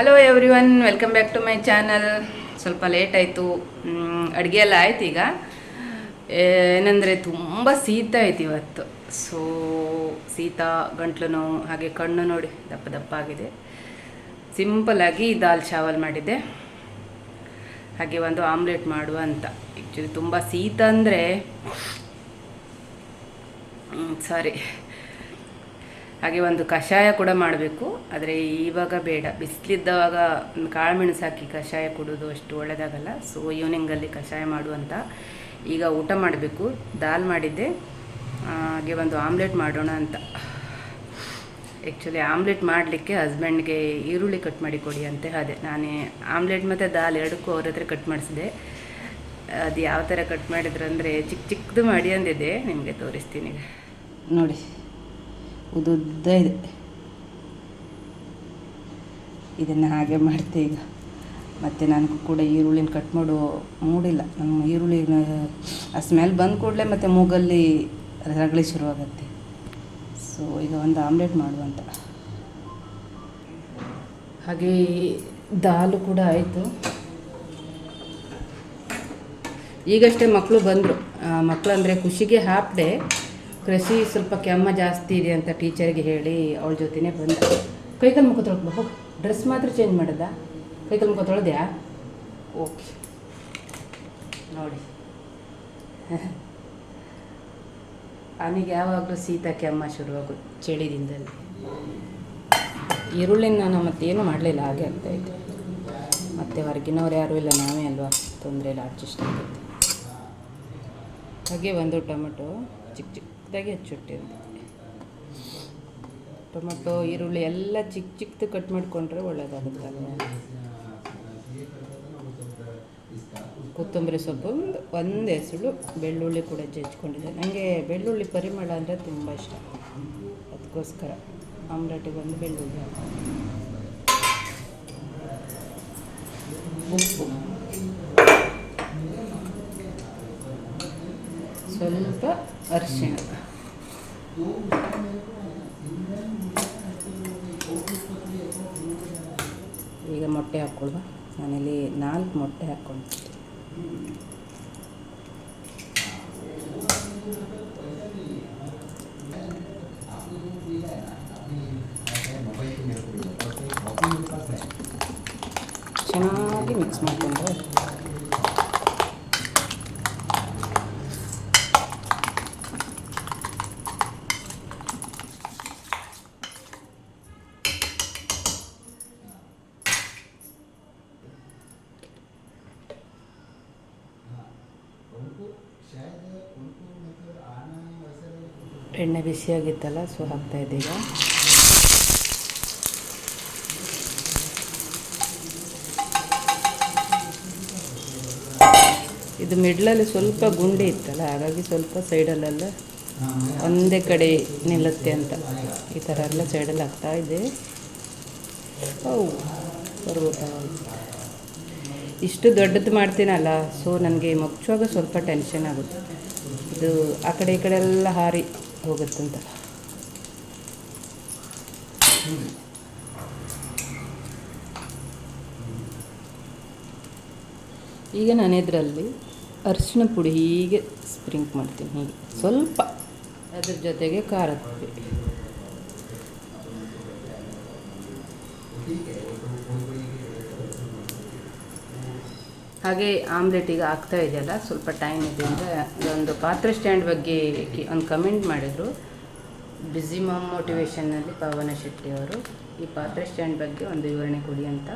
Hello everyone welcome back to my channel ಸ್ವಲ್ಪ late ಆಯಿತು. ಅಡುಗೆ ಎಲ್ಲ ಆಯ್ತು ಈಗ. ಏನಂದರೆ ತುಂಬ ಶೀತ ಆಯ್ತು ಇವತ್ತು. ಸೊ ಶೀತ, ಗಂಟ್ಲು ನೋವು, ಹಾಗೆ ಕಣ್ಣು ನೋಡಿ ದಪ್ಪ ದಪ್ಪ ಆಗಿದೆ. ಸಿಂಪಲಾಗಿ ದಾಲ್ ಚಾವಲ್ ಮಾಡಿದ್ದೆ. ಹಾಗೆ ಒಂದು ಆಮ್ಲೆಟ್ ಮಾಡುವ ಅಂತ. ಆ್ಯಕ್ಚುಲಿ ತುಂಬ ಶೀತ ಅಂದರೆ ಸಾರಿ ಹಾಗೆ ಒಂದು ಕಷಾಯ ಕೂಡ ಮಾಡಬೇಕು. ಆದರೆ ಇವಾಗ ಬೇಡ. ಬಿಸಿಲಿದ್ದವಾಗ ಒಂದು ಕಾಳುಮೆಣಸು ಹಾಕಿ ಕಷಾಯ ಕುಡೋದು ಅಷ್ಟು ಒಳ್ಳೆಯದಾಗಲ್ಲ ಸೊ ಈವ್ನಿಂಗಲ್ಲಿ ಕಷಾಯ ಮಾಡುವಂತ ಈಗ ಊಟ ಮಾಡಬೇಕು. ದಾಲ್ ಮಾಡಿದ್ದೆ. ಹಾಗೆ ಒಂದು ಆಮ್ಲೆಟ್ ಮಾಡೋಣ ಅಂತ. ಆ್ಯಕ್ಚುಲಿ ಆಮ್ಲೆಟ್ ಮಾಡಲಿಕ್ಕೆ ಹಸ್ಬೆಂಡ್ಗೆ ಈರುಳ್ಳಿ ಕಟ್ ಮಾಡಿ ಕೊಡಿ ಅಂತ ಅದೇ ನಾನೇ ಆಮ್ಲೆಟ್ ಮತ್ತು ದಾಲ್ ಎರಡಕ್ಕೂ ಅವ್ರ ಹತ್ರ ಕಟ್ ಮಾಡಿಸಿದೆ. ಅದು ಯಾವ ಥರ ಕಟ್ ಮಾಡಿದ್ರು ಅಂದರೆ ಚಿಕ್ಕ ಚಿಕ್ಕದು ಮಾಡಿ ಅಂದಿದೆ ನಿಮಗೆ ತೋರಿಸ್ತೀನಿ ನೋಡಿ. ಉದ್ದುದ್ದ ಇದೆ. ಇದನ್ನು ಹಾಗೆ ಮಾಡ್ತೆ ಈಗ. ಮತ್ತು ನನಗೂ ಕೂಡ ಈರುಳ್ಳಿನ ಕಟ್ ಮಾಡೋ ಮೂಡಿಲ್ಲ. ನಮ್ಮ ಈರುಳ್ಳಿನ, ಆ ಸ್ಮೆಲ್ ಬಂದ ಕೂಡಲೇ ಮತ್ತು ಮೂಗಲ್ಲಿ ರಗಳಿ ಶುರುವಾಗತ್ತೆ. ಸೊ ಈಗ ಒಂದು ಆಮ್ಲೆಟ್ ಮಾಡುವಂತ ಹಾಗೆ ದಾಲು ಕೂಡ ಆಯಿತು. ಈಗಷ್ಟೇ ಮಕ್ಕಳು ಬಂದರು. ಮಕ್ಕಳು ಅಂದರೆ ಖುಷಿಗೆ ಹಾಪ್ಡೆ ಕೃಷಿ ಸ್ವಲ್ಪ ಕೆಮ್ಮ ಜಾಸ್ತಿ ಇದೆ ಅಂತ ಟೀಚರ್ಗೆ ಹೇಳಿ ಅವಳ ಜೊತೆನೇ ಬಂದ. ಕೈಕಲ್ ಮುಖ ತೊಳ್ಕೊ ಹೋಗಿ. ಡ್ರೆಸ್ ಮಾತ್ರ ಚೇಂಜ್ ಮಾಡಿದ. ಕೈಕಲ್ ಮುಖ ತೊಳೆದ್ಯಾ? ಓಕೆ. ನೋಡಿ. ಅವನಿಗೆ ಯಾವಾಗಲೂ ಶೀತ ಕೆಮ್ಮ ಶುರುವಾಗೋದು ಚಳಿದಿಂದಲ್ಲಿ ಈರುಳ್ಳಿನ ನಾನು ಮತ್ತೇನು ಮಾಡಲಿಲ್ಲ ಹಾಗೆ ಆಗ್ತಾಯಿತ್ತು ಮತ್ತು ಹೊರಗಿನವ್ರು ಯಾರೂ ಇಲ್ಲ ನಾವೇ ಅಲ್ವಾ? ತೊಂದರೆ ಇಲ್ಲ ಅಡ್ಜಸ್ಟ್ ಆಗುತ್ತೆ. ಹಾಗೆ ಒಂದು ಟೊಮೆಟೊ ಚಿಕ್ಕ ಚಿಕ್ಕ ಚಿಕ್ಕದಾಗಿ ಹೆಚ್ಚಿಟ್ಟಿರುತ್ತೆ. ಟೊಮೊಟೊ, ಈರುಳ್ಳಿ ಎಲ್ಲ ಚಿಕ್ಕ ಚಿಕ್ಕದು ಕಟ್ ಮಾಡಿಕೊಂಡ್ರೆ ಒಳ್ಳೇದಾಗುತ್ತಲ್ವ ಕೊತ್ತಂಬರಿ ಸೊಪ್ಪು ಒಂದು ಒಂದು ಹೆಸಳು ಬೆಳ್ಳುಳ್ಳಿ ಕೂಡ ಜಜ್ಕೊಂಡಿದ್ದೆ ನನಗೆ ಬೆಳ್ಳುಳ್ಳಿ ಪರಿಮಳ ಅಂದರೆ ತುಂಬ ಇಷ್ಟ. ಅದಕ್ಕೋಸ್ಕರ ಆಮ್ಲೆಟಿಗೆ ಒಂದು ಬೆಳ್ಳುಳ್ಳಿ ಉಪ್ಪು. ಸ್ವಲ್ಪ ಅರಿಶಿಣ ಈಗ ಮೊಟ್ಟೆ ಹಾಕ್ಕೊಳ್ವಾ ನಾನಿಲ್ಲಿ ನಾಲ್ಕು ಮೊಟ್ಟೆ ಹಾಕ್ಕೊಳ್ತೀನಿ. ಚೆನ್ನಾಗಿ ಮಿಕ್ಸ್ ಮಾಡಿಕೊಂಡ್ರೆ. ಎಣ್ಣೆ ಬಿಸಿಯಾಗಿತ್ತಲ್ಲ ಸೊ ಹಾಕ್ತಾ ಇದ್ದೀಗ ಇದು ಮಿಡ್ಲಲ್ಲಿ ಸ್ವಲ್ಪ ಗುಂಡಿ ಇತ್ತಲ್ಲ, ಹಾಗಾಗಿ ಸ್ವಲ್ಪ ಸೈಡಲ್ಲೆಲ್ಲ ಒಂದೇ ಕಡೆ ನಿಲ್ಲುತ್ತೆ ಅಂತ. ಈ ಥರ ಎಲ್ಲ ಸೈಡಲ್ಲಿ ಹಾಕ್ತಾ ಇದೆ ಹೌದು ಬರ್ಬೋದಾ ಇಷ್ಟು ದೊಡ್ಡದು ಮಾಡ್ತೀನಲ್ಲ ಸೊ ನನಗೆ ಮುಚ್ಚುವಾಗ ಸ್ವಲ್ಪ ಟೆನ್ಷನ್ ಆಗುತ್ತೆ. ಇದು ಆ ಕಡೆ ಈ ಕಡೆ ಎಲ್ಲ ಹಾರಿ ಹೋಗುತ್ತಂತ. ಈಗ ನಾನು ಇದರಲ್ಲಿ ಅರಿಶಿನ ಪುಡಿ ಹೀಗೆ ಸ್ಪ್ರಿಂಕ್ ಮಾಡ್ತೀನಿ, ಹೀಗೆ. ಸ್ವಲ್ಪ. ಅದ್ರ ಜೊತೆಗೆ ಖಾರದ ಪುಡಿ. ಹಾಗೆ ಆಮ್ಲೆಟ್ ಈಗ ಆಗ್ತಾ ಇದೆಯಲ್ಲ, ಸ್ವಲ್ಪ ಟೈಮ್ ಇದೆ ಅಂದರೆ ಒಂದು ಪಾತ್ರೆ ಸ್ಟ್ಯಾಂಡ್ ಬಗ್ಗೆ ಒಂದು ಕಮೆಂಟ್ ಮಾಡಿದರು. ಬ್ಯುಸಿ ಮಾಮ್ ಮೋಟಿವೇಶನ್ನಲ್ಲಿ ಪವನ ಶೆಟ್ಟಿ ಅವರು ಈ ಪಾತ್ರೆ ಸ್ಟ್ಯಾಂಡ್ ಬಗ್ಗೆ ಒಂದು ವಿವರಣೆ ಕೊಡಿ ಅಂತ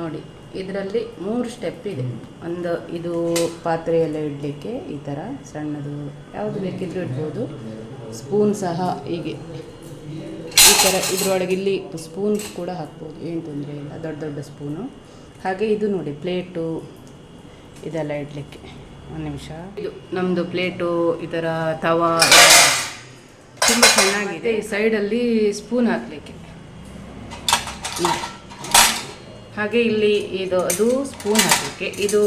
ನೋಡಿ. ಇದರಲ್ಲಿ ಮೂರು ಸ್ಟೆಪ್ ಇದೆ. ಒಂದು ಇದು ಪಾತ್ರೆ ಎಲ್ಲ ಇಡಲಿಕ್ಕೆ ಈ ಥರ ಸಣ್ಣದು ಯಾವುದು ಬೇಕಿದ್ರೂ ಇಡ್ಬೋದು. ಸ್ಪೂನ್ ಸಹ ಹೀಗೆ. ಈ ಥರ ಇದರೊಳಗೆ ಇಲ್ಲಿ ಸ್ಪೂನ್ ಕೂಡ ಹಾಕ್ಬೋದು. ಏನು ತೊಂದರೆ ಇಲ್ಲ. ದೊಡ್ಡ ದೊಡ್ಡ ಸ್ಪೂನು ಹಾಗೆ ಇದು ನೋಡಿ ಪ್ಲೇಟು ಇದೆಲ್ಲ ಇಡಲಿಕ್ಕೆ. ಒಂದು ನಿಮಿಷ. ಇದು ನಮ್ಮದು ಪ್ಲೇಟು, ಈ ಥರ ತವಾ ತುಂಬ ಚೆನ್ನಾಗಿದೆ. ಈ ಸೈಡಲ್ಲಿ ಸ್ಪೂನ್ ಹಾಕಲಿಕ್ಕೆ. ಹಾಗೆ ಇಲ್ಲಿ ಇದು, ಅದು ಸ್ಪೂನ್ ಹಾಕಲಿಕ್ಕೆ. ಇದು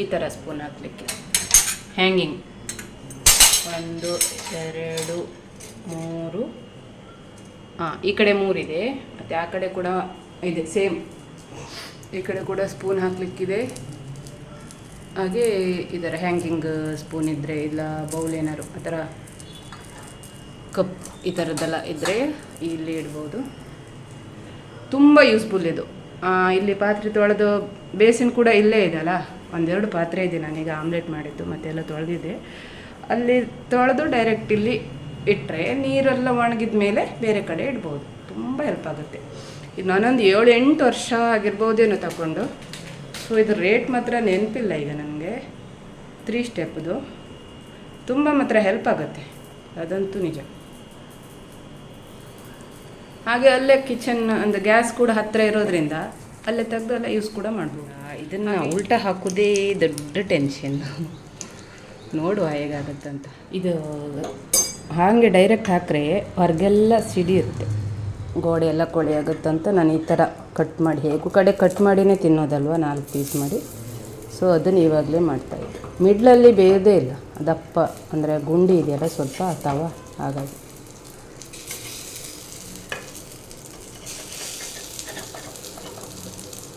ಈ ಥರ ಸ್ಪೂನ್ ಹಾಕಲಿಕ್ಕೆ. ಹ್ಯಾಂಗಿಂಗ್ ಒಂದು, ಎರಡು, ಮೂರು. ಹಾಂ, ಈ ಕಡೆ ಮೂರಿದೆ. ಮತ್ತು ಆ ಕಡೆ ಕೂಡ ಇದೆ ಸೇಮ್ ಈ ಕಡೆ ಕೂಡ ಸ್ಪೂನ್ ಹಾಕ್ಲಿಕ್ಕಿದೆ. ಹಾಗೆ ಇದರ ಹ್ಯಾಂಗಿಂಗ್ ಸ್ಪೂನ್ ಇದ್ದರೆ ಇಲ್ಲ ಬೌಲ್ ಏನಾದ್ರು, ಆ ಥರ ಕಪ್ ಈ ಥರದ್ದೆಲ್ಲ ಇದ್ದರೆ ಇಲ್ಲಿ ಇಡ್ಬೋದು. ತುಂಬ ಯೂಸ್ಫುಲ್ ಇದು. ಇಲ್ಲಿ ಪಾತ್ರೆ ತೊಳೆದು, ಬೇಸಿನ್ ಕೂಡ ಇಲ್ಲೇ ಇದೆ ಅಲ್ಲ? ಒಂದೆರಡು ಪಾತ್ರೆ ಇದೆ ನಾನೀಗ ಆಮ್ಲೆಟ್ ಮಾಡಿದ್ದು ಮತ್ತೆಲ್ಲ ತೊಳೆದಿದೆ ಅಲ್ಲಿ ತೊಳೆದು ಡೈರೆಕ್ಟ್ ಇಲ್ಲಿ ಇಟ್ಟರೆ ನೀರೆಲ್ಲ ಒಣಗಿದ ಮೇಲೆ ಬೇರೆ ಕಡೆ ಇಡ್ಬೋದು. ತುಂಬ ಹೆಲ್ಪ್ ಆಗುತ್ತೆ. ಇದು ನಾನೊಂದು ಏಳು ಎಂಟು ವರ್ಷ ಆಗಿರ್ಬೋದೇನೋ ತಗೊಂಡು. ಸೊ ಇದು ರೇಟ್ ಮಾತ್ರ ನೆನಪಿಲ್ಲ ಈಗ ನನಗೆ. ತ್ರೀ ಸ್ಟೆಪ್ದು ತುಂಬ ಮಾತ್ರ ಹೆಲ್ಪ್ ಆಗುತ್ತೆ. ಅದಂತೂ ನಿಜ. ಹಾಗೆ ಅಲ್ಲೇ ಕಿಚನ್ ಅಂದರೆ ಗ್ಯಾಸ್ ಕೂಡ ಹತ್ತಿರ ಇರೋದ್ರಿಂದ ಅಲ್ಲೇ ತೆಗೆದು ಅಲ್ಲೇ ಯೂಸ್ ಕೂಡ ಮಾಡ್ಬೋದು. ಇದನ್ನು ಉಲ್ಟಾ ಹಾಕೋದೇ ದೊಡ್ಡ ಟೆನ್ಷನ್ ನೋಡುವ ಹೇಗಾಗುತ್ತಂತ. ಇದು ಹಾಗೆ ಡೈರೆಕ್ಟ್ ಹಾಕ್ರೆ ಹೊರಗೆಲ್ಲ ಸಿಡಿಯುತ್ತೆ. ಗೋಡೆ ಎಲ್ಲ ಕೊಳೆ ಆಗುತ್ತಂತ ನಾನು ಈ ಥರ ಕಟ್ ಮಾಡಿ ಹೇಗೂ ಕಡೆ ಕಟ್ ಮಾಡಿನೇ ತಿನ್ನೋದಲ್ವ ನಾಲ್ಕು ಪೀಸ್ ಮಾಡಿ. ಸೊ ಅದನ್ನು ಇವಾಗಲೇ ಮಾಡ್ತಾಯಿದ್ದೆ ಮಿಡ್ಲಲ್ಲಿ ಬೇಯೋದೇ ಇಲ್ಲ. ದಪ್ಪ ಅಂದರೆ ಗುಂಡಿ ಇದೆಯಲ್ಲ ಸ್ವಲ್ಪ ತವ, ಹಾಗಾಗಿ.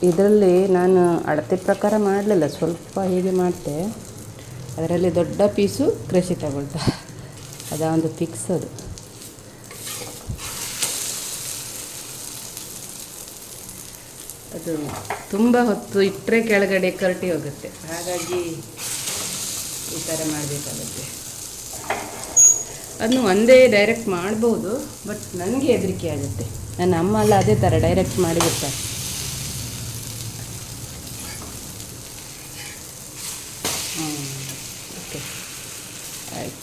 ಇದರಲ್ಲಿ ನಾನು ಅಳತೆ ಪ್ರಕಾರ ಮಾಡಲಿಲ್ಲ. ಸ್ವಲ್ಪ ಹೀಗೆ ಮಾಡ್ತೆ. ಅದರಲ್ಲಿ ದೊಡ್ಡ ಪೀಸು ಕೃಷಿ ತಗೊಳ್ತಾ. ಅದ ಒಂದು ಫಿಕ್ಸ್ ಅದು. ಅದು ತುಂಬ ಹೊತ್ತು ಇಟ್ಟರೆ ಕೆಳಗಡೆ ಕರಟಿ ಹೋಗುತ್ತೆ. ಹಾಗಾಗಿ ಈ ಥರ ಮಾಡಬೇಕಾಗುತ್ತೆ. ಅದನ್ನು ಒಂದೇ ಡೈರೆಕ್ಟ್ ಮಾಡ್ಬೋದು ಬಟ್ ನನಗೆ ಹೆದರಿಕೆ ಆಗುತ್ತೆ. ನನ್ನ ಅಮ್ಮ ಎಲ್ಲ ಅದೇ ಥರ ಡೈರೆಕ್ಟ್ ಮಾಡಿಬಿಡ್ತಾರೆ ಹ್ಮ್. ಓಕೆ ಆಯ್ತು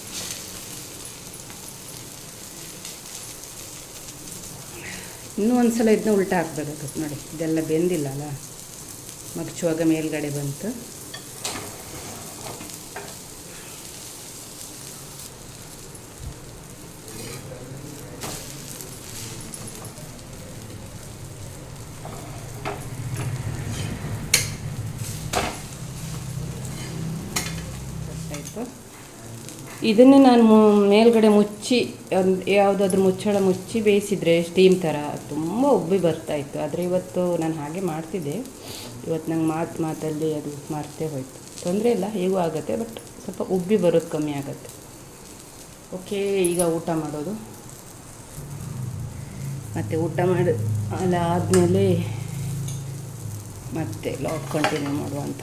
ಇನ್ನೂ ಒಂದು ಸಲ ಇದನ್ನ ಉಲ್ಟಾ ಹಾಕ್ಬೇಕಾಗುತ್ತೆ ನೋಡಿ, ಇದೆಲ್ಲ ಬೆಂದಿಲ್ಲ ಅಲ್ಲ ಮಗ್ಚುವಾಗ ಮೇಲ್ಗಡೆ ಬಂತು. ಇದನ್ನು ನಾನು ಮೇಲ್ಗಡೆ ಮುಚ್ಚಿ ಯಾವುದಾದ್ರೂ ಮುಚ್ಚಳ ಮುಚ್ಚಿ ಬೇಯಿಸಿದರೆ ಸ್ಟೀಮ್ ಥರ ತುಂಬ ಉಬ್ಬಿ ಬರ್ತಾಯಿತ್ತು ಆದರೆ ಇವತ್ತು ನಾನು ಹಾಗೆ ಮಾಡ್ತಿದ್ದೆ. ಇವತ್ತು ನಂಗೆ ಮಾತು ಮಾತಲ್ಲಿ ಅದು ಮರ್ತೇ ಹೋಯ್ತು. ತೊಂದರೆ ಇಲ್ಲ, ಹೇಗೂ ಆಗುತ್ತೆ, ಬಟ್ ಸ್ವಲ್ಪ ಉಬ್ಬಿ ಬರೋದು ಕಮ್ಮಿ ಆಗುತ್ತೆ. ಓಕೆ, ಈಗ ಊಟ ಮಾಡೋದು? ಮತ್ತು ಊಟ ಮಾಡಿ, ಅಲ್ಲ, ಆದಮೇಲೆ ಮತ್ತೆ ಲಾಗ್ ಕಂಟಿನ್ಯೂ ಮಾಡುವಂಥ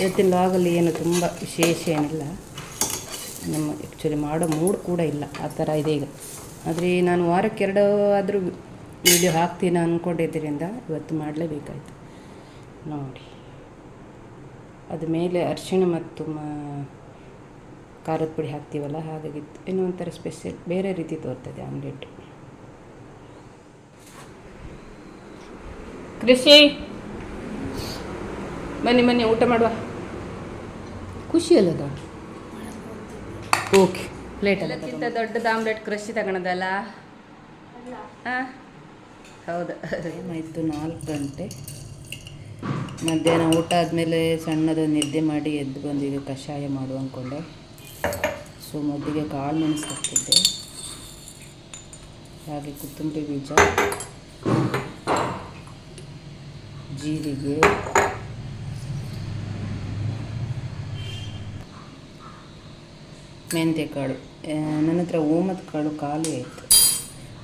ಇವತ್ತಿನ ಲಾಗಲ್ಲಿ ಏನು ತುಂಬ ವಿಶೇಷ ಏನಿಲ್ಲ. ನಮ್ಮ ಆ್ಯಕ್ಚುಲಿ ಮಾಡೋ ಮೂಡ್ ಕೂಡ ಇಲ್ಲ. ಆ ಥರ ಇದೆ ಈಗ. ಆದರೆ ನಾನು ವಾರಕ್ಕೆ ಎರಡು ಆದರೂ ವಿಡಿಯೋ ಹಾಕ್ತೀನಿ ಅಂದ್ಕೊಂಡಿದ್ದರಿಂದ ಇವತ್ತು ಮಾಡಲೇಬೇಕಾಯ್ತು. ನೋಡಿ. ಅದು ಮೇಲೆ ಅರಿಶಿಣ ಮತ್ತು ಮ ಖಾರದ ಪುಡಿ ಹಾಕ್ತೀವಲ್ಲ ಹಾಗಾಗಿತ್ತು. ಇನ್ನೂ ಒಂಥರ ಸ್ಪೆಷಲ್ ಬೇರೆ ರೀತಿ ತೋರ್ತದೆ ಆಮ್ಲೆಟ್. ಕೃಷಿ ಬನ್ನಿ ಬನ್ನಿ ಊಟ ಮಾಡುವ. ಖುಷಿ ಅಲ್ಲದ ಓಕೆ. ಪ್ಲೇಟ್ ಎಲ್ಲಕ್ಕಿಂತ ದೊಡ್ಡದು ಆಮ್ಲೆಟ್ ಕೃಷಿ ತಗೊಳದಲ್ಲ? ಹಾಂ ಹೌದು. ಆಯಿತು ನಾಲ್ಕು ಗಂಟೆ. ಮಧ್ಯಾಹ್ನ ಊಟ ಆದಮೇಲೆ ಸಣ್ಣದೊಂದು ನಿದ್ದೆ ಮಾಡಿ ಎದ್ದು ಬಂದಿದ್ದೆ ಕಷಾಯ ಮಾಡು ಅಂದ್ಕೊಂಡೆ. ಸೊ ಮೊದಲಿಗೆ ಕಾಳು ಮೆಣಸು ಹಾಕ್ತಿದ್ದೆ ಹಾಗೆ ಕೊತ್ತಂಬರಿ ಬೀಜ, ಜೀರಿಗೆ ಮೆಂತ್ಯ ಕಾಳು ನನ್ನ ಹತ್ರ ಓಮದ ಕಾಳು ಖಾಲಿ ಆಯಿತು.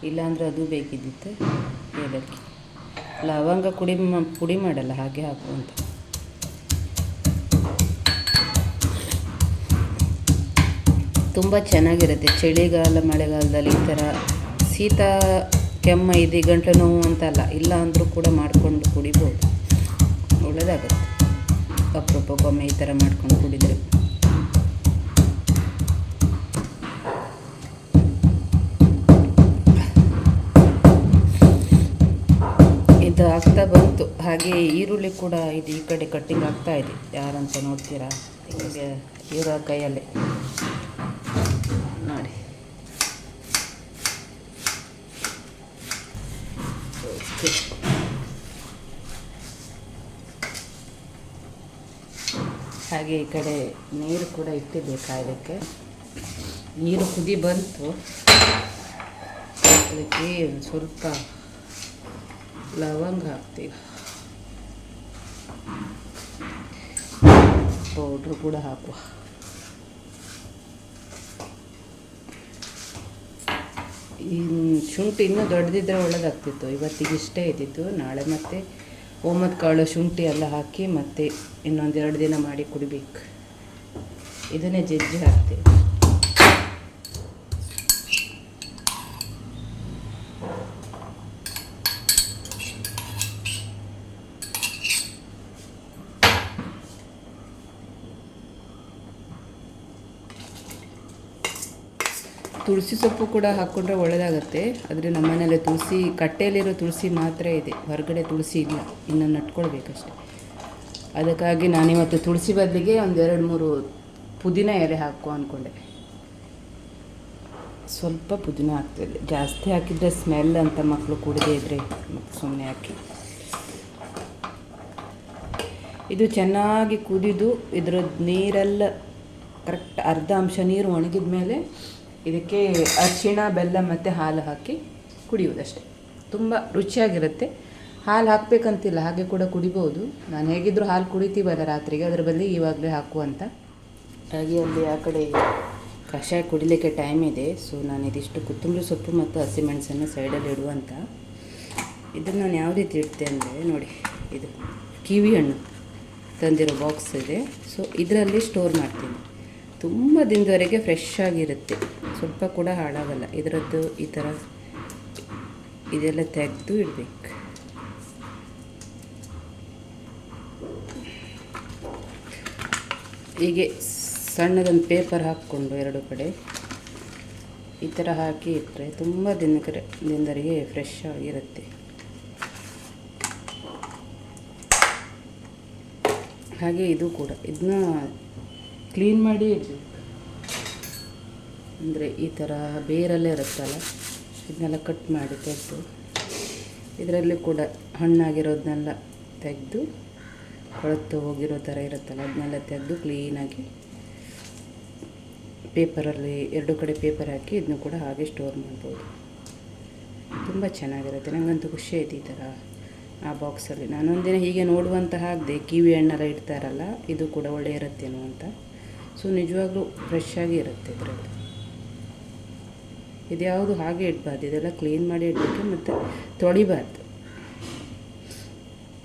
ಇಲ್ಲಾಂದರೆ ಅದು ಬೇಕಿದ್ದಿತ್ತು. ಏಲಕ್ಕಿ ಲವಂಗ ಕುಡಿ ಪುಡಿ ಮಾಡಲ್ಲ, ಹಾಗೆ ಹಾಕುವಂತ ತುಂಬ ಚೆನ್ನಾಗಿರುತ್ತೆ ಚಳಿಗಾಲ, ಮಳೆಗಾಲದಲ್ಲಿ ಈ ಥರ ಶೀತ, ಕೆಮ್ಮ ಇದೆ ಗಂಟಲು ನೋವು ಅಂತಲ್ಲ ಇಲ್ಲ ಅಂದರೂ ಕೂಡ ಮಾಡಿಕೊಂಡು ಕುಡಿಬೋದು. ಒಳ್ಳೆಯದಾಗುತ್ತೆ ಅಪರೂಪಕ್ಕೊಮ್ಮೆ ಈ ಥರ ಮಾಡ್ಕೊಂಡು ಕುಡಿದರೆ. ಆಗ್ತಾ ಬಂತು. ಹಾಗೆ ಈರುಳ್ಳಿ ಕೂಡ ಇದು ಈ ಕಡೆ ಕಟ್ಟಿಂಗ್ ಆಗ್ತಾ ಇದೆ. ಯಾರಂತ ನೋಡ್ತೀರಾ? ಹೀಗೆ ಇವರ ಕೈಯಲ್ಲಿ. ನೋಡಿ. ಹಾಗೆ ಈ ಕಡೆ ನೀರು ಕೂಡ ಇಟ್ಟಿದ್ದೆ ಕಾಯಲಿಕ್ಕೆ ನೀರು ಕುದಿ ಬಂತು. ಅದಕ್ಕೆ ಸ್ವಲ್ಪ ಲವಂಗ ಹಾಕ್ತೀವಿ. ಪೌಡ್ರು ಕೂಡ ಹಾಕುವ. ಈ ಶುಂಠಿ ಇನ್ನೂ ದೊಡ್ಡದಿದ್ರೆ ಒಳ್ಳೇದಾಗ್ತಿತ್ತು. ಇವತ್ತಿಗೆ ಇಷ್ಟೇ ಇದ್ದಿತ್ತು ನಾಳೆ ಮತ್ತೆ ಓಮದ ಕಾಳು ಶುಂಠಿ ಎಲ್ಲ ಹಾಕಿ ಮತ್ತೆ ಇನ್ನೊಂದೆರಡು ದಿನ ಮಾಡಿ ಕುಡಿಬೇಕು. ಇದನ್ನೇ ಜಜ್ಜಿ ಹಾಕ್ತೀವಿ. ತುಳಸಿ ಸೊಪ್ಪು ಕೂಡ ಹಾಕ್ಕೊಂಡ್ರೆ ಒಳ್ಳೆಯದಾಗತ್ತೆ ಆದರೆ ನಮ್ಮ ಮನೇಲಿ ತುಳಸಿ, ಕಟ್ಟೆಯಲ್ಲಿರೋ ತುಳಸಿ ಮಾತ್ರ ಇದೆ. ಹೊರಗಡೆ ತುಳಸಿ ಇಲ್ಲ. ಇನ್ನು ನಟ್ಕೊಳ್ಬೇಕಷ್ಟೆ ಅದಕ್ಕಾಗಿ ನಾನಿವತ್ತು ತುಳಸಿ ಬದಲಿಗೆ ಒಂದೆರಡು ಮೂರು ಪುದೀನ ಎಲೆ ಹಾಕು ಅಂದ್ಕೊಂಡೆ ಸ್ವಲ್ಪ ಪುದೀನ ಹಾಕ್ತಿದ್ದೆ ಜಾಸ್ತಿ ಹಾಕಿದರೆ ಸ್ಮೆಲ್ ಅಂತ ಮಕ್ಕಳು ಕುಡಿದೇ ಇದ್ದರೆ ಮತ್ತು ಸುಮ್ಮನೆ ಹಾಕಿ. ಇದು ಚೆನ್ನಾಗಿ ಕುದಿದು ಇದರದ್ದು ನೀರೆಲ್ಲ ಕರೆಕ್ಟ್ ಅರ್ಧ ಅಂಶ ನೀರು ಒಣಗಿದ ಮೇಲೆ ಇದಕ್ಕೆ ಅರಿಶಿಣ, ಬೆಲ್ಲ ಮತ್ತು ಹಾಲು ಹಾಕಿ ಕುಡಿಯುವುದಷ್ಟೆ. ತುಂಬ ರುಚಿಯಾಗಿರುತ್ತೆ. ಹಾಲು ಹಾಕಬೇಕಂತಿಲ್ಲ, ಹಾಗೆ ಕೂಡ ಕುಡಿಬೋದು. ನಾನು ಹೇಗಿದ್ದರೂ ಹಾಲು ಕುಡಿತೀವಲ್ಲ ರಾತ್ರಿಗೆ, ಅದರ ಬದಲು ಇವಾಗಲೇ ಹಾಕುವಂತ ಹಾಗೆ ಅಲ್ಲಿ ಆ ಕಡೆ ಕಷಾಯ ಕುಡಿಲಿಕ್ಕೆ ಟೈಮ್ ಇದೆ. ಸೊ ನಾನು ಇದಿಷ್ಟು ಕೊತ್ತಂಬರಿ ಸೊಪ್ಪು ಮತ್ತು ಹಸಿಮೆಣಸನ್ನು ಸೈಡಲ್ಲಿ ಇಡುವಂತ ಇದನ್ನು ನಾನು ಯಾವ ರೀತಿ ಇಡ್ತೆ ಅಂದರೆ, ನೋಡಿ, ಇದು ಕಿವಿ ಹಣ್ಣು ತಂದಿರೋ ಬಾಕ್ಸ್ ಇದೆ. ಸೊ ಇದರಲ್ಲಿ ಸ್ಟೋರ್ ಮಾಡ್ತೀನಿ. ತುಂಬ ದಿನದವರೆಗೆ ಫ್ರೆಶ್ ಆಗಿರುತ್ತೆ. ಸ್ವಲ್ಪ ಕೂಡ ಹಾಳಾಗಲ್ಲ. ಇದರದ್ದು ಈ ಥರ ಇದೆಲ್ಲ ತೆಗೆದು ಇಡಬೇಕು. ಹೀಗೆ ಸಣ್ಣದೊಂದು ಪೇಪರ್ ಹಾಕ್ಕೊಂಡು ಎರಡು ಕಡೆ ಈ ಥರ ಹಾಕಿ ಇಟ್ಟರೆ ತುಂಬ ದಿನಕರೆ ದಿನದವರೆಗೆ ಫ್ರೆಶ್ ಆಗಿರುತ್ತೆ. ಹಾಗೆ ಇದು ಕೂಡ. ಇದನ್ನ ಕ್ಲೀನ್ ಮಾಡಿ ಇಡಬೇಕು ಅಂದರೆ ಈ ಥರ ಬೇರಲ್ಲೇ ಇರುತ್ತಲ್ಲ, ಇದನ್ನೆಲ್ಲ ಕಟ್ ಮಾಡಿ ತೆಗೆದು, ಇದರಲ್ಲಿ ಕೂಡ ಹಣ್ಣಾಗಿರೋದನ್ನೆಲ್ಲ ತೆಗೆದು ಕೊಳತು ಹೋಗಿರೋ ಥರ ಇರುತ್ತಲ್ಲ, ಅದನ್ನೆಲ್ಲ ತೆಗೆದು ಕ್ಲೀನಾಗಿ ಪೇಪರಲ್ಲಿ ಎರಡು ಕಡೆ ಪೇಪರ್ ಹಾಕಿ ಇದನ್ನು ಕೂಡ ಹಾಗೆ ಸ್ಟೋರ್ ಮಾಡ್ಬೋದು. ತುಂಬ ಚೆನ್ನಾಗಿರುತ್ತೆ. ನನಗಂತೂ ಖುಷಿ ಆಯ್ತು ಈ ಥರ ಆ ಬಾಕ್ಸಲ್ಲಿ ನಾನೊಂದಿನ ಹೀಗೆ ನೋಡುವಂತಹ ಹಾಕಿದೆ ಕಿವಿ ಹಣ್ಣೆಲ್ಲ ಇಡ್ತಾರಲ್ಲ ಇದು ಕೂಡ ಒಳ್ಳೆ ಇರುತ್ತೇನೋ ಅಂತ. ಸೊ ನಿಜವಾಗ್ಲೂ ಫ್ರೆಶ್ ಆಗಿ ಇರುತ್ತೆ ಇದರಲ್ಲಿ. ಇದ್ಯಾವುದು ಹಾಗೆ ಇಡಬಾರ್ದು, ಇದೆಲ್ಲ ಕ್ಲೀನ್ ಮಾಡಿ ಇಡಬೇಕು ಮತ್ತು ತೊಳಿಬಾರ್ದು.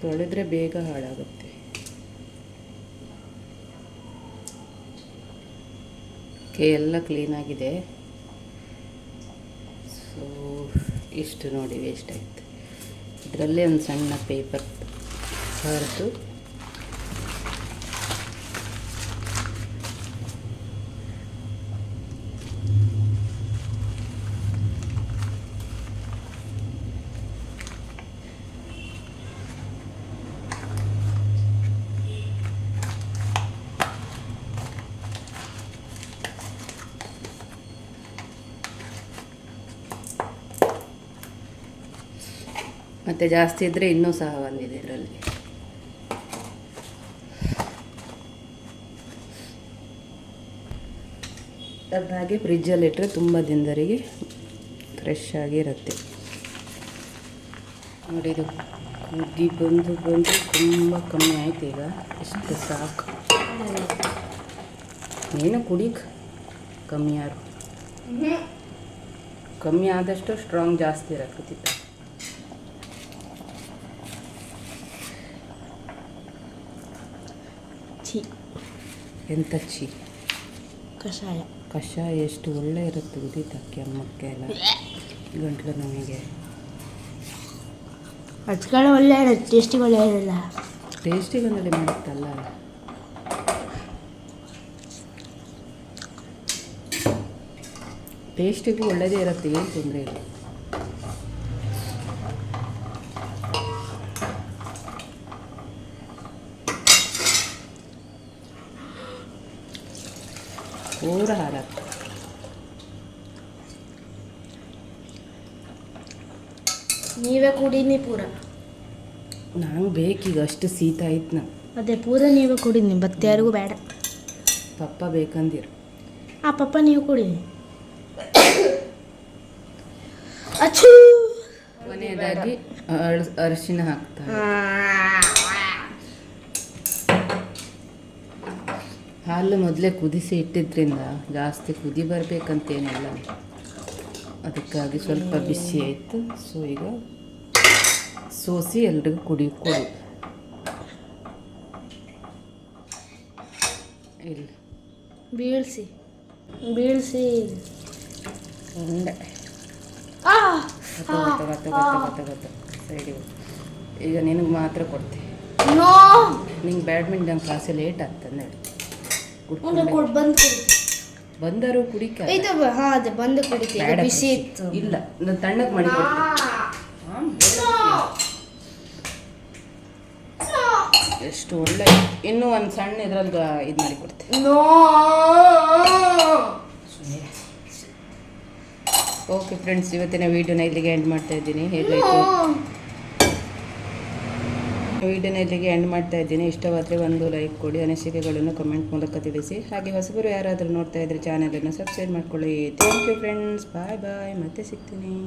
ತೊಳೆದ್ರೆ ಬೇಗ ಹಾಳಾಗುತ್ತೆ. ಓಕೆ ಎಲ್ಲ ಕ್ಲೀನಾಗಿದೆ ಸೊ ಇಷ್ಟು ನೋಡಿ ವೇಸ್ಟ್ ಆಯಿತು. ಇದರಲ್ಲೇ ಒಂದು ಸಣ್ಣ ಪೇಪರ್ ಹರಿದು ಮತ್ತು ಜಾಸ್ತಿ ಇದ್ದರೆ ಇನ್ನೂ ಸಹ ಬಂದಿದೆ ಇದರಲ್ಲಿ. ಅದಾಗೆ ಹಾಗೆ ಫ್ರಿಜ್ಜಲ್ಲಿ ಇಟ್ಟರೆ ತುಂಬ ದಿನದವರೆಗೆ ಫ್ರೆಶ್ ಆಗಿ ಇರುತ್ತೆ. ನೋಡಿ ಇದು ಕುದಿ ಬಂದು ಬಂದು ತುಂಬ ಕಮ್ಮಿ ಆಯ್ತು ಈಗ. ಇಷ್ಟು ಸಾಕು. ಏನು ಕುಡಿಕ್? ಕಮ್ಮಿ ಯಾರು? ಕಮ್ಮಿ ಆದಷ್ಟು ಸ್ಟ್ರಾಂಗ್ ಜಾಸ್ತಿ ಇರಕತ್ತಿತ್ತು ಎಂತ ಚಿ ಕಷಾಯ. ಕಷಾಯ ಎಷ್ಟು ಒಳ್ಳೆ ಇರುತ್ತೆ ಉದಿತ ಕೆಮ್ಮಕ್ಕೆ ಎಲ್ಲ. ಗಂಟ್ಲು ನಮಗೆ. ಅದ್ಕಾಳ ಒಳ್ಳೆ ಇರುತ್ತೆ ಟೇಸ್ಟಿಗೆ ಒಳ್ಳೆ ಇರಲ್ಲ. ಟೇಸ್ಟಿಗೆ ಒಂದಲ್ಲಿ ಮಾಡುತ್ತಲ್ಲ? ಟೇಸ್ಟಿಗೂ ಒಳ್ಳೆಯದೇ ಇರುತ್ತೆ ಏನು ತೊಂದರೆ ಇಲ್ಲ. ಪೂರ ಹಾಳಾಗ್ತದೆ ನೀವೇ ಕುಡೀನಿ ಪೂರ. ನಂಗೆ ಬೇಕೀಗ ಅಷ್ಟು ಶೀತ ಆಯ್ತು ನಾ ಅದೇ ಪೂರ ನೀವೇ ಕುಡೀನಿ ಮತ್ತೆ ಯಾರಿಗೂ ಬೇಡ. ಪಪ್ಪ ಬೇಕಂದಿರು. ಆ ಪಪ್ಪ ನೀವು ಕುಡೀನಿ ಅಚ್ಚು. ಕೊನೆ ಕೊನೆಯದಾಗಿ ಅರಿಶಿನ ಹಾಕ್ತಾರೆ. ಹಾಲು ಮೊದಲೇ ಕುದಿಸಿ ಇಟ್ಟಿದ್ದರಿಂದ ಜಾಸ್ತಿ ಕುದಿ ಬರಬೇಕಂತೇನಿಲ್ಲ. ಅದಕ್ಕಾಗಿ ಸ್ವಲ್ಪ ಬಿಸಿ ಆಯಿತು. ಸೊ ಈಗ ಸೋಸಿ ಎಲ್ರಿಗೂ ಕುಡಿ ಕೊಡು. ಇಲ್ಲ. ಬೀಳ್ಸಿ ಬೀಳ್ಸಿ. ಉಂಡೆ ಸೈಡಿಗೆ ಈಗ ನಿನಗೆ ಮಾತ್ರ ಕೊಡ್ತೀನಿ ನಿಂಗೆ ಬ್ಯಾಡ್ಮಿಂಟನ್ ಕ್ಲಾಸಿಗೆ ಲೇಟ್ ಆಗ್ತದೆ ಹೇಳಿ ಕೊಡ್ ಬಂದು ಕುಡಿ. ಬಂದರು ಕುಡಿಕ ಇದು ಹಾ ಅದೇ ಬಂದು ಕುಡಿತಿ ಬಿಸಿ ಇತ್ತು. ಇಲ್ಲ ನಾನು ತಣ್ಣಗೆ ಮಾಡಿ ಕೊಡ್ತೆ ಎಷ್ಟು ಒಳ್ಳೆ. ಇನ್ನೂ ಒಂದು ಸಣ್ಣ ಇದ್ರಲ್ಲಿ ಇದು ಮಾಡಿ ಕೊಡ್ತೀನಿ. ಓಕೆ ಫ್ರೆಂಡ್ಸ್ ಇವತ್ತಿನ ವಿಡಿಯೋನ ಇಲ್ಲಿಗೆ ಎಂಡ್ ಮಾಡ್ತಾ ಇದ್ದೀನಿ. ಹೇಗಾಯಿತು ವಿಡಿಯೋನ ಇಲ್ಲಿಗೆ ಎಂಡ್ ಮಾಡ್ತಾ ಇದ್ದೀನಿ. ಇಷ್ಟವಾದರೆ ಒಂದು ಲೈಕ್ ಕೊಡಿ, ಅನಿಸಿಕೆಗಳನ್ನು ಕಮೆಂಟ್ ಮೂಲಕ ತಿಳಿಸಿ. ಹಾಗೆ ಹೊಸಬರು ಯಾರಾದರೂ ನೋಡ್ತಾ ಇದ್ರೆ ಚಾನಲನ್ನು ಸಬ್ಸ್ಕ್ರೈಬ್ ಮಾಡ್ಕೊಳ್ಳಿ. Thank you friends bye bye ಮತ್ತೆ ಸಿಗ್ತೀನಿ.